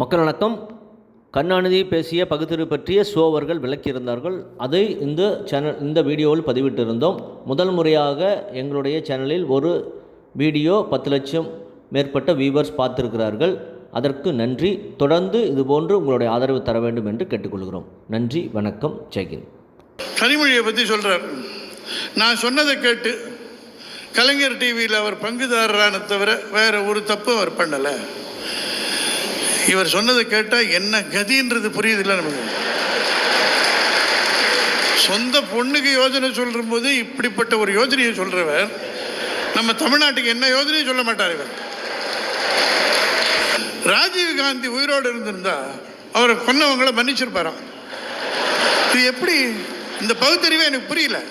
மக்கள் வணக்கம். கருணாநிதி பேசிய பகுத்தறிவு பற்றிய சோவர்கள் விளக்கியிருந்தார்கள். அதை இந்த சேனல் இந்த வீடியோவில் பதிவிட்டிருந்தோம். முதல் முறையாக எங்களுடைய சேனலில் ஒரு வீடியோ பத்து லட்சம் மேற்பட்ட வியூவர்ஸ் பார்த்துருக்கிறார்கள். அதற்கு நன்றி. தொடர்ந்து இதுபோன்று உங்களுடைய ஆதரவு தர வேண்டும் என்று கேட்டுக்கொள்கிறோம். நன்றி வணக்கம் ஜெய்கின் கனிமொழியை பற்றி சொல்கிறார் நான் சொன்னதை கேட்டு கலைஞர் டிவியில் அவர் பங்குதாரரான தவிர வேறு ஒரு தப்பு அவர் பண்ணலை. இவர் சொன்னதை கேட்டால் என்ன கதின்றது புரியுதில்ல நமக்கு? சொந்த பொண்ணுக்கு யோஜனை சொல்கிற போது இப்படிப்பட்ட ஒரு யோஜனையை சொல்கிறவர் நம்ம தமிழ்நாட்டுக்கு என்ன யோஜனையும் சொல்ல மாட்டார் இவர். ராஜீவ் காந்தி உயிரோடு இருந்திருந்தா அவரை கொன்னவங்களை மன்னிச்சிருப்பாராம். இது எப்படி? இந்த பகுத்தறிவே எனக்கு புரியல.